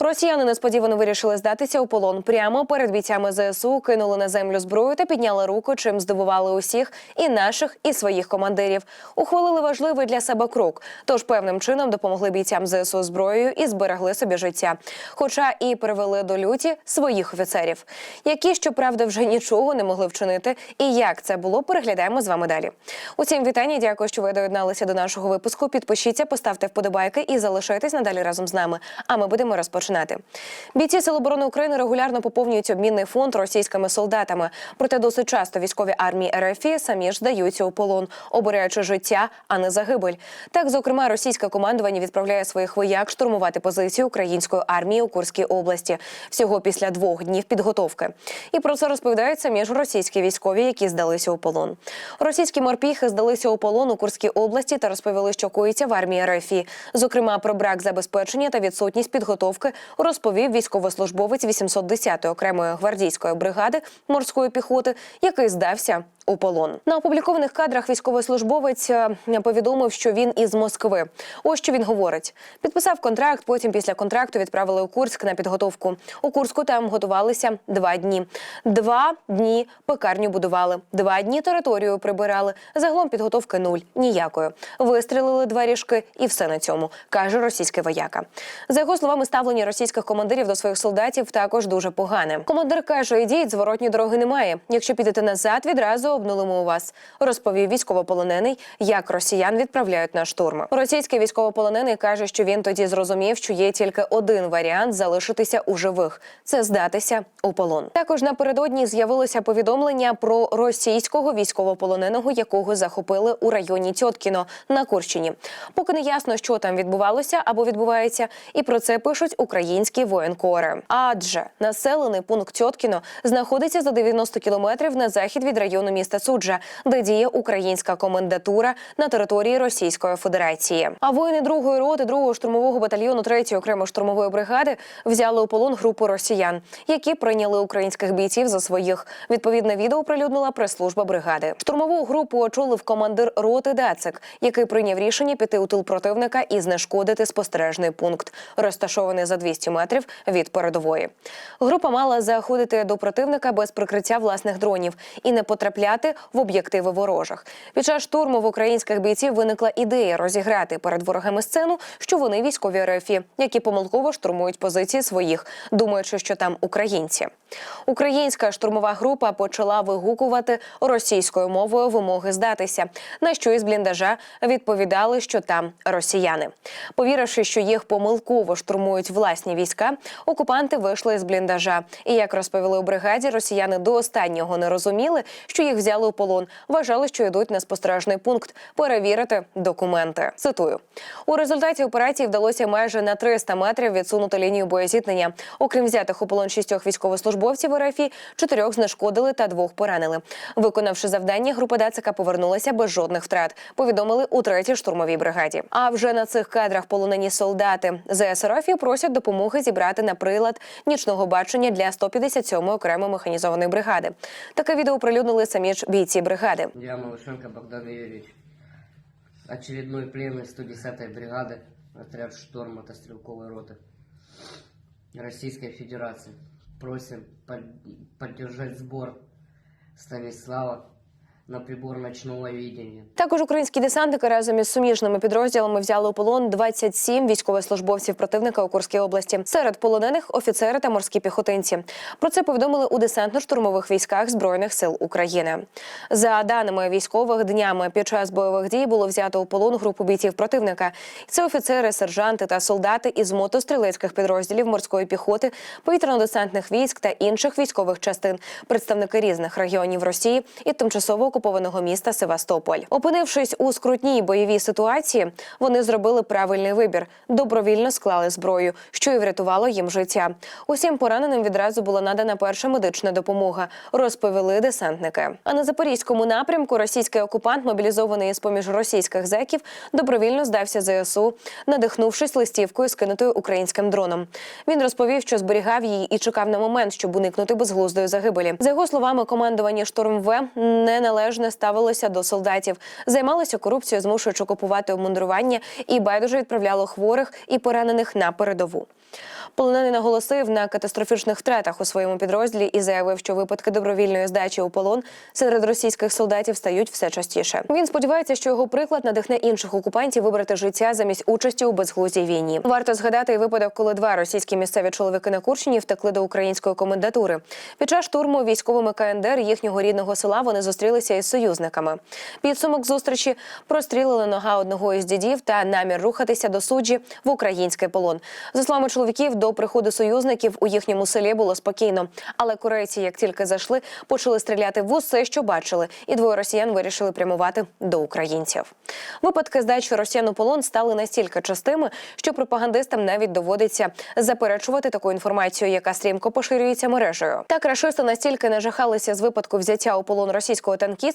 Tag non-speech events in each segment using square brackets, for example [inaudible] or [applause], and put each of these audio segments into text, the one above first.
Росіяни несподівано вирішили здатися у полон. Прямо перед бійцями ЗСУ кинули на землю зброю та підняли руку, чим здивували усіх і наших, і своїх командирів. Ухвалили важливий для себе крок. Тож певним чином допомогли бійцям ЗСУ зброєю і зберегли собі життя. Хоча і привели до люті своїх офіцерів, які щоправда вже нічого не могли вчинити. І як це було, переглядаємо з вами далі. Усім вітання. Дякую, що ви доєдналися до нашого випуску. Підпишіться, поставте вподобайки і залишайтесь надалі разом з нами. А ми будемо розпочинати. Бійці Сил оборони України регулярно поповнюють обмінний фонд російськими солдатами. Проте досить часто військові армії РФ самі ж здаються у полон, обираючи життя, а не загибель. Так, зокрема, російське командування відправляє своїх вояк штурмувати позиції української армії у Курській області всього після двох днів підготовки. І про це розповідають самі ж російські військові, які здалися у полон. Російські морпіхи здалися у полон у Курській області та розповіли, що коїться в армії РФ. Зокрема, про брак забезпечення та відсутність підготовки розповів військовослужбовець 810-ї окремої гвардійської бригади морської піхоти, який здався у полон. На опублікованих кадрах військовослужбовець е, повідомив, що він із Москви. Ось що він говорить: підписав контракт. Потім після контракту відправили у Курськ на підготовку. У Курську там готувалися два дні. Два дні пекарню будували, два дні територію прибирали. Загалом підготовки нуль ніякої. Вистрілили два ріжки, і все на цьому каже російський вояка. За його словами, ставлення російських командирів до своїх солдатів також дуже погане. Командир каже: ідіть, зворотні дороги немає. Якщо підете назад, відразу обнулимо у вас. Розповів військовополонений, як росіян відправляють на штурми. Російський військовополонений каже, що він тоді зрозумів, що є тільки один варіант залишитися у живих це здатися у полон. Також напередодні з'явилося повідомлення про російського військовополоненого, якого захопили у районі Тьоткіно на Курщині. Поки не ясно, що там відбувалося або відбувається, і про це пишуть українські воєнкори. Адже населений пункт Тьоткіно знаходиться за 90 кілометрів на захід від району міста Суджа, де діє українська комендатура на території Російської Федерації. А воїни другої роти другого штурмового батальйону 3-ї окремої штурмової бригади взяли у полон групу росіян, які прийняли українських бійців за своїх. Відповідне відео прилюднила прес-служба бригади. Штурмову групу очолив командир роти Дацик, який прийняв рішення піти у тил противника і знешкодити спостережний пункт, розташований за 200 метрів від передової. Група мала заходити до противника без прикриття власних дронів і не потрапляти в об'єктиви ворожих. Під час штурму в українських бійців виникла ідея розіграти перед ворогами сцену, що вони військові РФІ, які помилково штурмують позиції своїх, думаючи, що там українці. Українська штурмова група почала вигукувати російською мовою вимоги здатися, на що із бліндажа відповідали, що там росіяни. Повіривши, що їх помилково штурмують власні війська, окупанти вийшли з бліндажа. І як розповіли у бригаді, росіяни до останнього не розуміли, що їх взяли у полон. Вважали, що йдуть на спостережний пункт перевірити документи. Цитую у результаті операції вдалося майже на 300 метрів відсунути лінію боєзіткнення. Окрім взятих у полон шістьох військовослужбовців РФ, чотирьох знешкодили та двох поранили. Виконавши завдання, група Дацика повернулася без жодних втрат. Повідомили у третій штурмовій бригаді. А вже на цих кадрах полонені солдати ЗС РФ просять допомоги зібрати на прилад нічного бачення для 157-ї окремої механізованої бригади. Таке відео оприлюднили самі ж бійці бригади. Я Малышенко Богдан Юрьевич. Очередной пленный 110-й бригады, отряд «Шторм» мотострелковой роты Российской Федерации. Просим поддержать сбор Станислава на прибор ночного видения. Також українські десантники разом із суміжними підрозділами взяли у полон 27 військовослужбовців противника у Курській області. Серед полонених офіцери та морські піхотинці. Про це повідомили у десантно-штурмових військах збройних сил України. За даними військових, днями під час бойових дій було взято у полон групу бійців противника. Це офіцери, сержанти та солдати із мотострілецьких підрозділів морської піхоти, повітряно-десантних військ та інших військових частин, представники різних регіонів Росії і тимчасово окупованого міста Севастополь. Опинившись у скрутній бойовій ситуації, вони зробили правильний вибір, добровільно склали зброю, що і врятувало їм життя. Усім пораненим відразу була надана перша медична допомога, розповіли десантники. А на запорізькому напрямку російський окупант, мобілізований з поміж російських зеків, добровільно здався ЗСУ, надихнувшись листівкою, скинутою українським дроном. Він розповів, що зберігав її і чекав на момент, щоб уникнути безглуздої загибелі. За його словами, командування штурм В не належить неналежно ставилося до солдатів, займалося корупцією, змушуючи купувати обмундирування і байдуже відправляло хворих і поранених на передову. Полонений наголосив на катастрофічних втратах у своєму підрозділі і заявив, що випадки добровільної здачі у полон серед російських солдатів стають все частіше. Він сподівається, що його приклад надихне інших окупантів вибрати життя замість участі у безглуздій війні. Варто згадати і випадок, коли два російські місцеві чоловіки на Курщині втекли до української комендатури. Під час штурму військовими КНДР їхнього рідного села вони зустрілися із союзниками. Підсумок зустрічі прострілили нога одного із дідів та намір рухатися до суджі в український полон. За словами чоловіків, до приходу союзників у їхньому селі було спокійно. Але корейці, як тільки зайшли, почали стріляти в усе, що бачили, і двоє росіян вирішили прямувати до українців. Випадки здачі росіян у полон стали настільки частими, що пропагандистам навіть доводиться заперечувати таку інформацію, яка стрімко поширюється мережею. Так рашисти настільки нажахалися з випадку взяття у полон російського танкіста,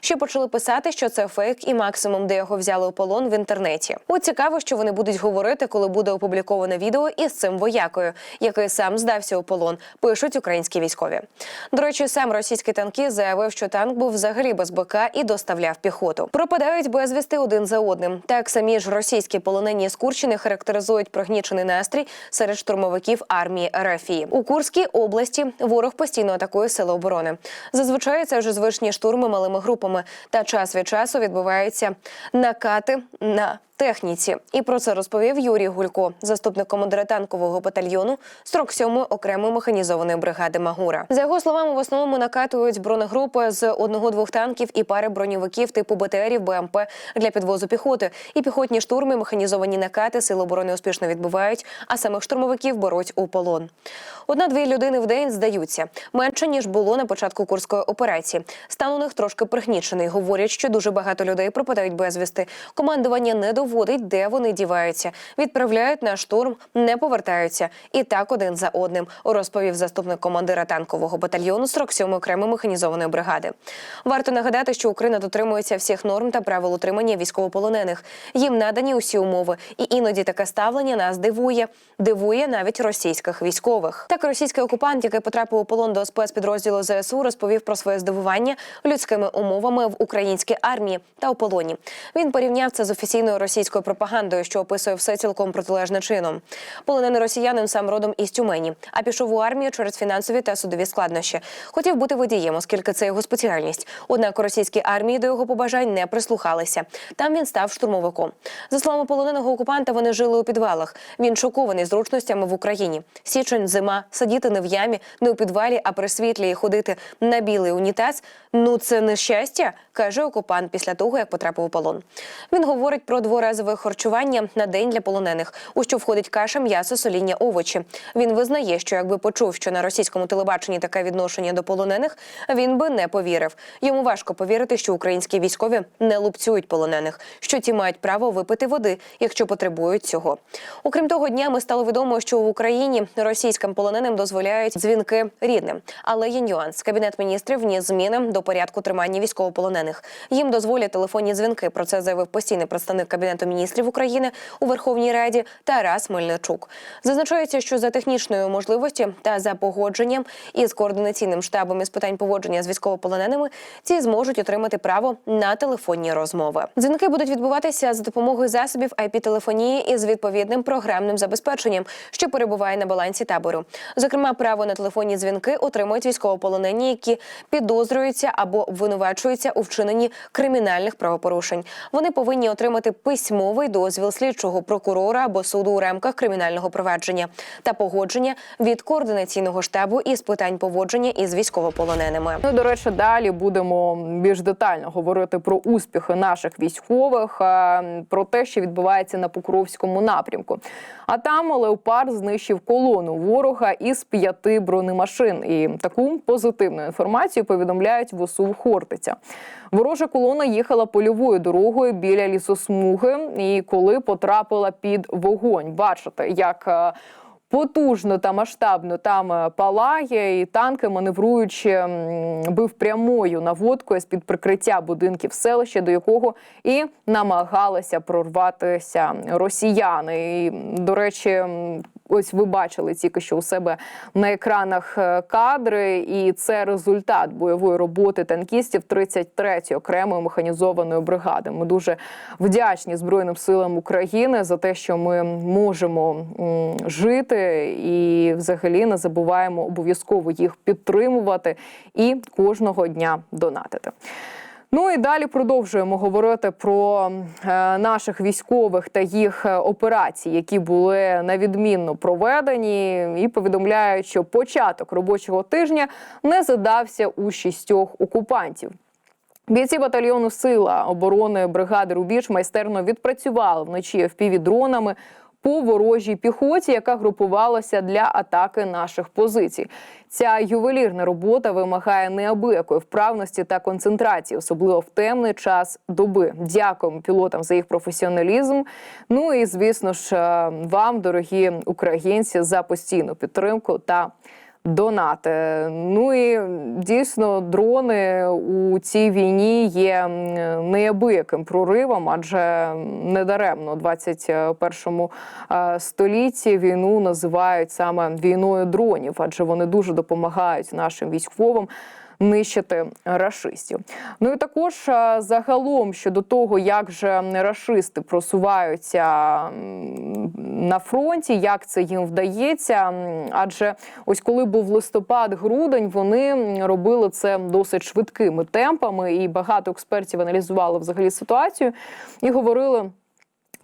що почали писати, що це фейк, і максимум, де його взяли у полон в інтернеті. От цікаво, що вони будуть говорити, коли буде опубліковане відео із цим воякою, який сам здався у полон. Пишуть українські військові. До речі, сам російський танкіст заявив, що танк був взагалі без БК і доставляв піхоту. Пропадають безвісти один за одним. Так самі ж російські полонені з Курщини характеризують прогнічений настрій серед штурмовиків армії РФІ. У Курській області ворог постійно атакує сили оборони. Зазвичай це вже звичні штурми малими групами, та час від часу відбуваються накати на техніці. І про це розповів Юрій Гулько, заступник командира танкового батальйону 47-ї окремої механізованої бригади Магура. За його словами, в основному накатують бронегрупи з одного-двох танків і пари броньовиків типу БТРів, БМП для підвозу піхоти. І піхотні штурми, механізовані накати сили оборони успішно відбувають, а самих штурмовиків беруть у полон. Одна-дві людини в день здаються менше ніж було на початку курської операції. Стан у них трошки пригнічений. Говорять, що дуже багато людей пропадають безвісти. Командування не доводить, де вони діваються. Відправляють на штурм, не повертаються. І так один за одним, розповів заступник командира танкового батальйону 47-ї окремої механізованої бригади. Варто нагадати, що Україна дотримується всіх норм та правил утримання військовополонених. Їм надані усі умови, і іноді таке ставлення нас дивує. Дивує навіть російських військових. Так, російський окупант, який потрапив у полон до спецпідрозділу ЗСУ, розповів про своє здивування людськими умовами в українській армії та у полоні. Він порівняв це з офіційною російською пропагандою, що описує все цілком протилежне чином. Полонений росіянин сам родом із Тюмені, а пішов у армію через фінансові та судові складнощі. Хотів бути водієм, оскільки це його спеціальність. Однак у російській армії до його побажань не прислухалися. Там він став штурмовиком. За словами полоненого окупанта, вони жили у підвалах. Він шокований зручностями в Україні. Січень, зима, сидіти не в ямі, не у підвалі, а при світлі і ходити на білий унітаз. Ну це не щастя, каже окупант після того, як потрапив у полон. Він говорить про дворазове харчування на день для полонених, у що входить каша, м'ясо, соління, овочі. Він визнає, що якби почув, що на російському телебаченні таке відношення до полонених, він би не повірив. Йому важко повірити, що українські військові не лупцюють полонених, що ті мають право випити води, якщо потребують цього. Окрім того, днями стало відомо, що в Україні російським полоненим дозволяють дзвінки рідним. Але є нюанс. Кабінет міністрів вніс зміни до порядку тримання військовополонених. Їм дозволять телефонні дзвінки. Про це заявив постійний представник кабінету міністрів України у Верховній Раді Тарас Мельничук. Зазначається, що за технічної можливості та за погодженням із координаційним штабом із питань поводження з військовополоненими ці зможуть отримати право на телефонні розмови. Дзвінки будуть відбуватися за допомогою засобів IP-телефонії із відповідним програмним забезпеченням, що перебуває на балансі табору. Зокрема, право на телефонні дзвінки отримують військовополонені, які підозрюються або обвинувачуються у вчиненні кримінальних правопорушень. Вони повинні отримати письмовий дозвіл слідчого прокурора або суду у рамках кримінального провадження та погодження від координаційного штабу із питань поводження із військовополоненими. Ну, до речі, далі будемо більш детально говорити про успіхи наших військових, про те, що відбувається на Покровському напрямку. А там леопард знищив колону ворога із п'яти бронемашин. І таку позитивну інформацію повідомляють в ОСУ Хортиця. Ворожа колона їхала польовою дорогою біля лісосмуги, і коли потрапила під вогонь, бачите, як. е, Потужно та масштабно там е, палає, і танки, маневруючи, бив прямою наводкою з під прикриття будинків селища, до якого і намагалися прорватися росіяни. І, до речі, Ось ви бачили тільки що у себе на екранах е, кадри, і це результат бойової роботи танкістів 33-ї окремої механізованої бригади. Ми дуже вдячні Збройним силам України за те, що ми можемо жити, і взагалі не забуваємо обов'язково їх підтримувати і кожного дня донатити. Ну і далі продовжуємо говорити про е, наших військових та їх е, операції, які були навідмінно проведені, і повідомляють, що початок робочого тижня не задався у шістьох окупантів. Бійці батальйону Сила оборони бригади Рубіж майстерно відпрацювали вночі впівдронами по ворожій піхоті, яка групувалася для атаки наших позицій. Ця ювелірна робота вимагає неабиякої вправності та концентрації, особливо в темний час доби. Дякуємо пілотам за їх професіоналізм. Ну і звісно ж е, вам, дорогі українці, за постійну підтримку та донати. Ну і дійсно дрони у цій війні є неабияким проривом, адже недаремно у 21 е, столітті війну називають саме війною дронів, адже вони дуже допомагають нашим військовим. Нищити рашистів. Ну і також загалом щодо того, як же рашисти просуваються на фронті, як це їм вдається. Адже ось коли був листопад-грудень, вони робили це досить швидкими темпами, і багато експертів аналізували взагалі ситуацію і говорили.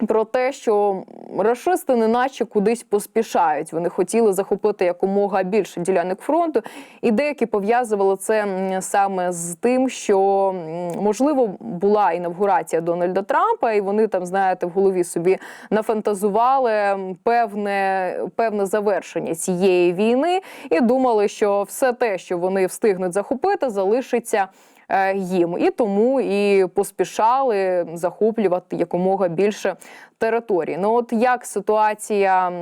Про те, що рашисти неначе кудись поспішають. Вони хотіли захопити якомога більше ділянок фронту, і деякі пов'язували це саме з тим, що можливо була інавгурація Дональда Трампа, і вони там, знаєте, в голові собі нафантазували певне, певне завершення цієї війни, і думали, що все те, що вони встигнуть захопити, залишиться їм, і тому і поспішали захоплювати якомога більше територій. Ну от як ситуація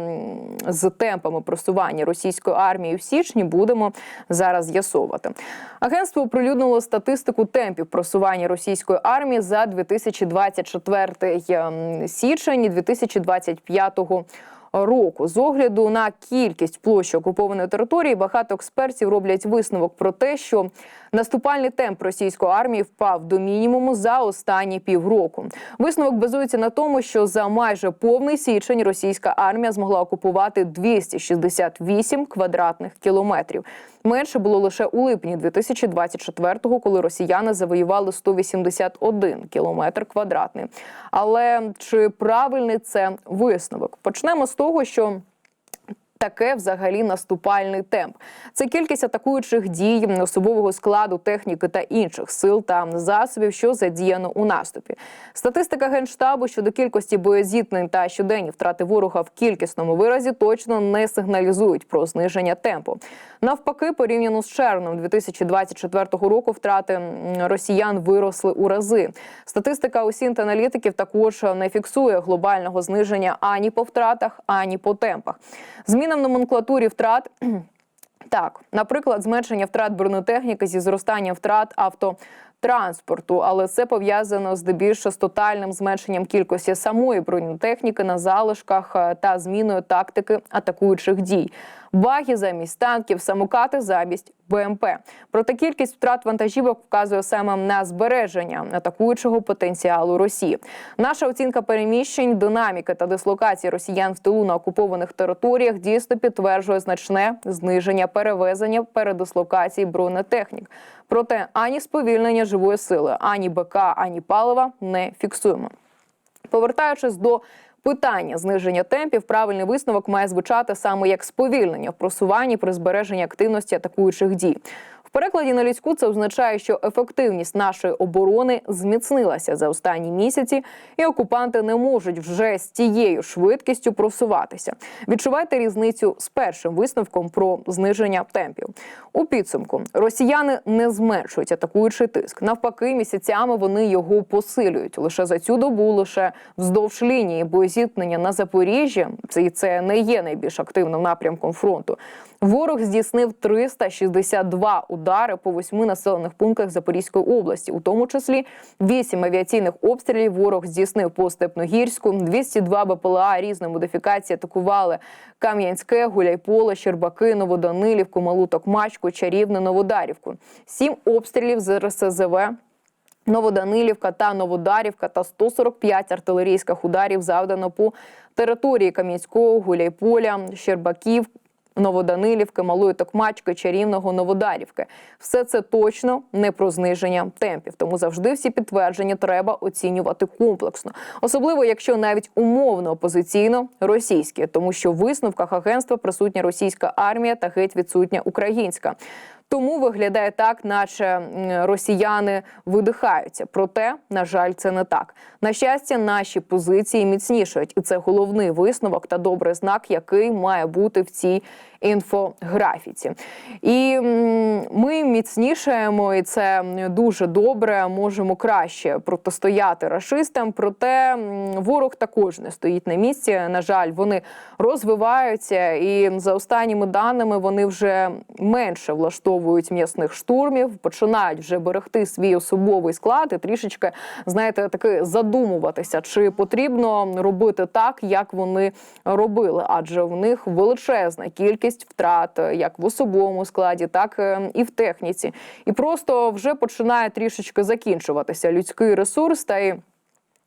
з темпами просування російської армії в січні, будемо зараз з'ясовувати. Агентство оприлюднило статистику темпів просування російської армії за 2024 ем, січень 2025 року. З огляду на кількість площі окупованої території, багато експертів роблять висновок про те, що наступальний темп російської армії впав до мінімуму за останні півроку. Висновок базується на тому, що за майже повний січень російська армія змогла окупувати 268 квадратних кілометрів. Менше було лише у липні 2024-го, коли росіяни завоювали 181 кілометр квадратний. Але чи правильний це висновок? Почнемо з того, що таке взагалі наступальний темп. Це кількість атакуючих дій, особового складу, техніки та інших сил та засобів, що задіяно у наступі. Статистика генштабу щодо кількості боєзіткнень та щоденні втрати ворога в кількісному виразі точно не сигналізують про зниження темпу. Навпаки, порівняно з червнем 2024 року, втрати росіян виросли у рази. Статистика усінт аналітиків також не фіксує глобального зниження ані по втратах, ані по темпах. Зміна в номенклатурі втрат. [clears throat] Так, наприклад, зменшення втрат бронетехніки зі зростанням втрат автотранспорту, але це пов'язано здебільшого з тотальним зменшенням кількості самої бронетехніки на залишках е, та зміною тактики атакуючих дій. Баги замість танків, самокати замість БМП. Проте кількість втрат вантажівок вказує саме на збереження атакуючого потенціалу Росії. Наша оцінка переміщень, динаміки та дислокації росіян в тилу на окупованих територіях дійсно підтверджує значне зниження перевезення передислокації бронетехнік. Проте ані сповільнення живої сили, ані БК, ані палива не фіксуємо. Повертаючись до питання зниження темпів, правильний висновок має звучати саме як сповільнення в просуванні при збереженні активності атакуючих дій. Перекладі на людську це означає, що ефективність нашої оборони зміцнилася за останні місяці, і окупанти не можуть вже з тією швидкістю просуватися. Відчувайте різницю з першим висновком про зниження темпів. У підсумку росіяни не зменшують атакуючий тиск. Навпаки, місяцями вони його посилюють. Лише за цю добу, лише вздовж лінії боєзіткнення на Запоріжжі, це і це не є найбільш активним напрямком фронту. Ворог здійснив 362 удари по восьми населених пунктах Запорізької області, у тому числі 8 авіаційних обстрілів. Ворог здійснив по Степногірську, 202 БПЛА різної модифікації атакували Кам'янське, Гуляйполе, Щербаки, Новоданилівку, Малу Токмачку, Чарівну, Новодарівку. Сім обстрілів з РСЗВ Новоданилівка та Новодарівка та 145 артилерійських ударів завдано по території Кам'янського, Гуляйполя, Щербаків, Новоданилівки, Малої Токмачки, Чарівного, Новодарівки. Все це точно не про зниження темпів. Тому завжди всі підтвердження треба оцінювати комплексно, особливо якщо навіть умовно опозиційно російські, тому що в висновках агентства присутня російська армія та геть відсутня українська. Тому виглядає так, наче росіяни видихаються. Проте, на жаль, це не так. На щастя, наші позиції міцнішають, і це головний висновок та добрий знак, який має бути в цій інфографіці. І ми міцнішаємо, і це дуже добре. Можемо краще протистояти рашистам. Проте ворог також не стоїть на місці. На жаль, вони розвиваються, і за останніми даними вони вже менше влаштовують м'ясних штурмів, починають вже берегти свій особовий склад і трішечки, знаєте, таки задумуватися, чи потрібно робити так, як вони робили, адже в них величезна кількість втрат, е, як в особовому складі, так е, і в техніці. І просто вже починає трішечки закінчуватися людський ресурс та й.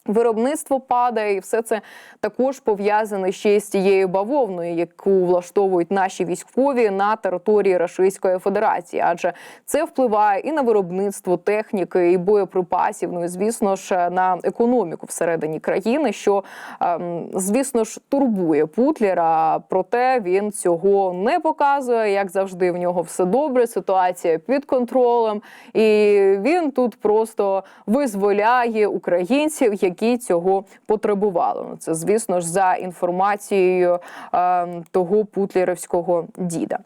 Виробництво падає, і все це також пов'язане ще з тією бавовною, яку влаштовують наші військові на території Російської Федерації, адже це впливає і на виробництво техніки і боєприпасів. Ну і звісно ж на економіку всередині країни, що ем, звісно ж турбує Путлера. Проте він цього не показує. Як завжди, в нього все добре. Ситуація під контролем, і він тут просто визволяє українців, які цього потребували. Ну, це звісно ж за інформацією е, того путлерівського діда.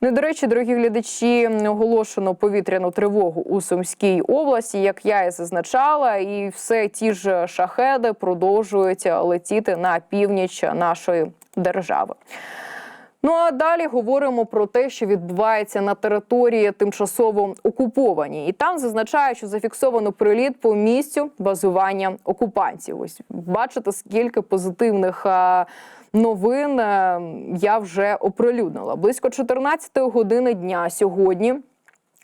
Ну і, до речі, дорогі глядачі, оголошено повітряну тривогу у Сумській області, як я і зазначала, і все ті ж шахеди продовжують летіти на північ нашої держави. Ну а далі говоримо про те, що відбувається на території тимчасово окупованій, і там зазначають, що зафіксовано приліт по місцю базування окупантів. Ось бачите, скільки позитивних. Новин е, я вже оприлюднила близько 14 години дня сьогодні.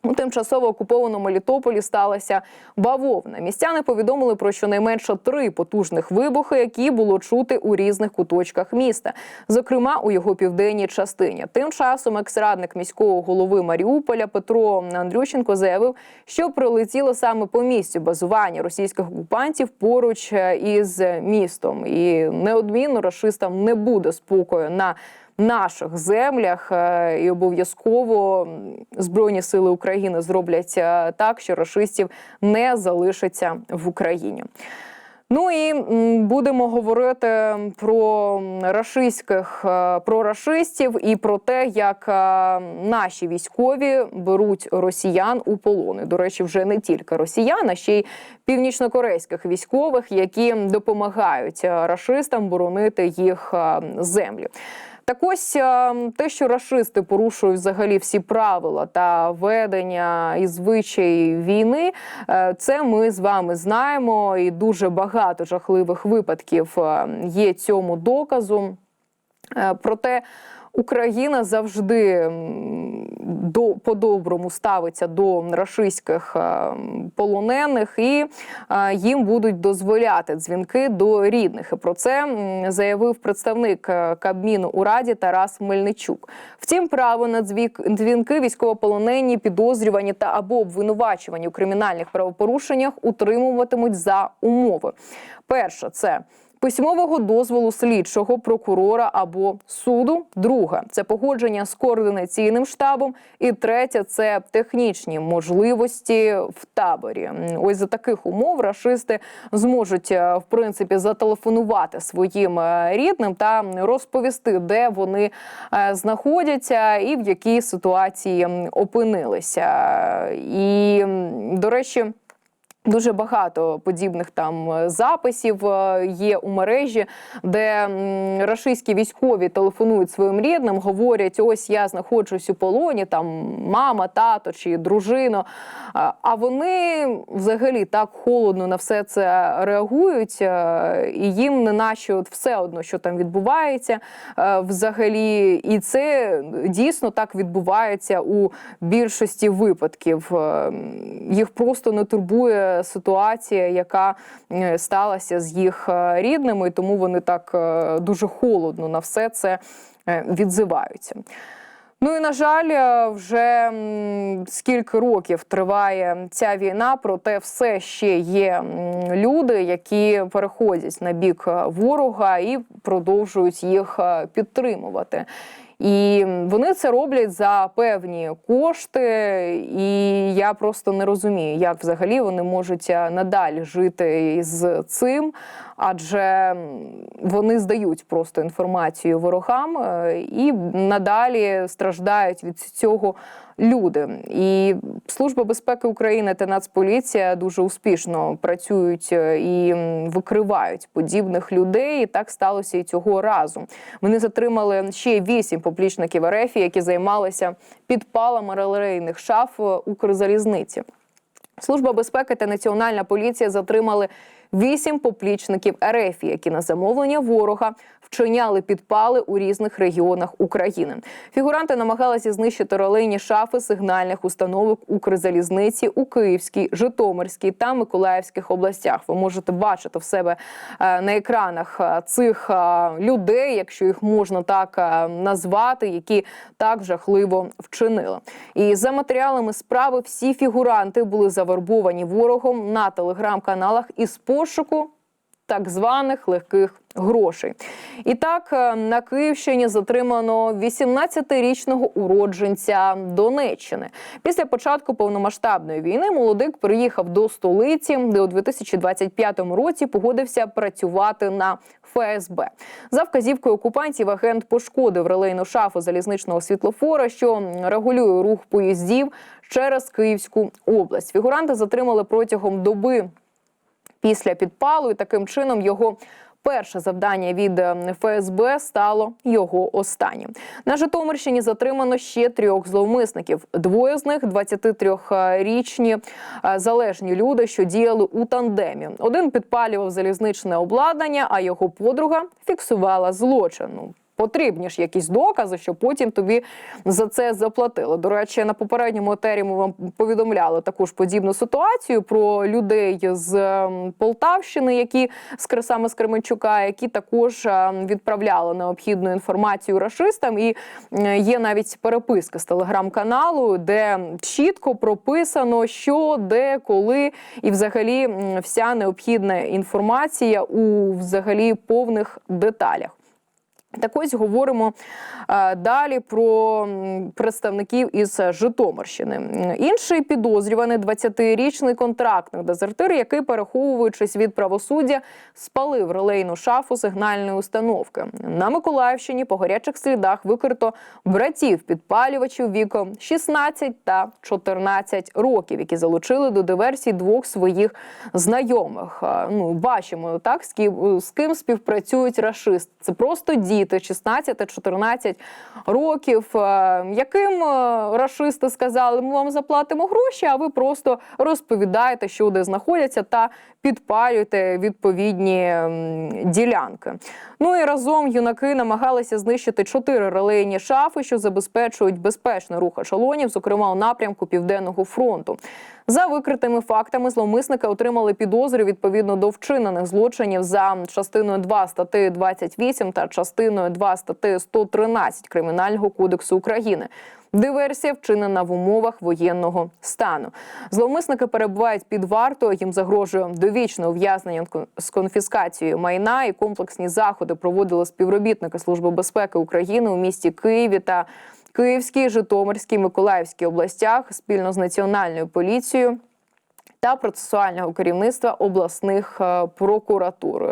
У тимчасово окупованому Мелітополі сталася бавовна. Містяни повідомили про щонайменше три потужних вибухи, які було чути у різних куточках міста, зокрема у його південній частині. Тим часом екс-радник міського голови Маріуполя Петро Андрющенко заявив, що прилетіло саме по місцю базування російських окупантів поруч е, із містом, і неодмінно рашистам не буде спокою на наших землях, е, і обов'язково збройні сили України зроблять е, так, що рашистів не залишиться в Україні. Ну і будемо говорити про рашистських, е, про рашистів і про те, як наші військові беруть росіян у полони. До речі, вже не тільки росіян, а ще й північнокорейських військових, які допомагають рашистам боронити їх землі. Так ось е, те, що рашисти порушують взагалі всі правила та ведення і звичаї війни, е, це ми з вами знаємо, і дуже багато жахливих випадків е, є цьому доказом. Е, Проте Україна завжди до по-доброму ставиться до рашистських е, полонених, і е, їм будуть дозволяти дзвінки до рідних. І про це заявив представник е, Кабміну у Раді Тарас Мельничук. Втім, право на дзвінки військовополонені, підозрювані та або обвинувачувані у кримінальних правопорушеннях утримуватимуть за умови. Перше це письмового дозволу слідчого прокурора або суду. Друге це погодження з координаційним штабом. І третє це технічні можливості в таборі. Ось за таких умов рашисти зможуть е, в принципі зателефонувати своїм е, рідним та розповісти, де вони е, знаходяться і в якій ситуації опинилися. І до речі. Дуже багато подібних там е, записів е, є у мережі, де рашистські військові телефонують своїм рідним, говорять: ось я знаходжусь у полоні, там мама, тато чи дружина. А- вони взагалі так холодно на все це реагують, е, і їм не наче от все одно, що там відбувається взагалі. І це дійсно так відбувається у більшості випадків. Їх просто не турбує ситуація, яка е, сталася з їх е, рідними, тому вони так е, дуже холодно на все це відзиваються. Ну і на жаль, вже скільки років триває ця війна, проте все ще є люди, які переходять на бік ворога і продовжують їх підтримувати. І вони це роблять за певні кошти, і я просто не розумію, як взагалі вони можуть е, надалі жити з цим, адже вони здають просто інформацію ворогам е, і надалі страждають від цього люди. І Служба безпеки України та Нацполіція дуже успішно працюють е, і викривають подібних людей. І так сталося і цього разу. Вони затримали ще вісім поплічників РФ, які займалися підпалами релейних шаф е, Укрзалізниці. Служба безпеки та національна поліція затримали вісім поплічників РФ, які на замовлення ворога вчиняли підпали у різних регіонах України. Фігуранти намагалися знищити релейні шафи сигнальних установок Укрзалізниці у Київській, Житомирській та Миколаївських областях. Ви можете бачити в себе е, на екранах е, цих е, людей, якщо їх можна так назвати, які так жахливо вчинили. І за матеріалами справи всі фігуранти були завербовані ворогом на телеграм-каналах із пошуку так званих легких грошей. І так е, на Київщині затримано 18-річного уродженця Донеччини. Після початку повномасштабної війни молодик приїхав до столиці, де у 2025 році погодився працювати на ФСБ. За вказівкою окупантів агент пошкодив релейну шафу залізничного світлофора, що регулює рух поїздів через Київську область. Фігуранти затримали протягом доби після підпалу, і таким чином його. Перше завдання від е, ФСБ стало його останнім. На Житомирщині затримано ще трьох зловмисників. Двоє з них 23-річні е, залежні люди, що діяли у тандемі. Один підпалював залізничне обладнання, а його подруга фіксувала злочин. Потрібні ж якісь докази, що потім тобі за це заплатили. До речі, на попередньому етері ми вам повідомляли також подібну ситуацію про людей з ем, Полтавщини, які саме з Кременчука, які також ем, відправляли необхідну інформацію рашистам. І е, є навіть переписка з телеграм-каналу, де чітко прописано, що, де, коли, і взагалі вся необхідна інформація у взагалі повних деталях. Так ось говоримо е, далі про представників із Житомирщини. Інший підозрюваний 20-річний контрактник дезертир, який, переховуючись від правосуддя, спалив релейну шафу сигнальної установки. На Миколаївщині по гарячих слідах викрито братів підпалювачів віком 16 та 14 років, які залучили до диверсій двох своїх знайомих. Е, Ну, бачимо так, з ким співпрацюють рашисти. Це просто діти 16-14 років, е, яким е, рашисти сказали, ми вам заплатимо гроші, а ви просто розповідаєте, що де знаходяться, та підпалюєте відповідні ділянки. Ну і разом юнаки намагалися знищити чотири релейні шафи, що забезпечують безпечний рух ешелонів, зокрема у напрямку Південного фронту. За викритими фактами зловмисники отримали підозри відповідно до вчинених злочинів за частиною 2 статті 28 та частиною 2 статті 113 Кримінального кодексу України. Диверсія вчинена в умовах воєнного стану. Зловмисники перебувають під вартою. Їм загрожує довічне ув'язнення з конфіскацією майна і комплексні заходи проводили співробітники Служби безпеки України у місті Києві та Київській, Житомирській, Миколаївській областях спільно з національною поліцією та процесуального керівництва обласних е, прокуратур.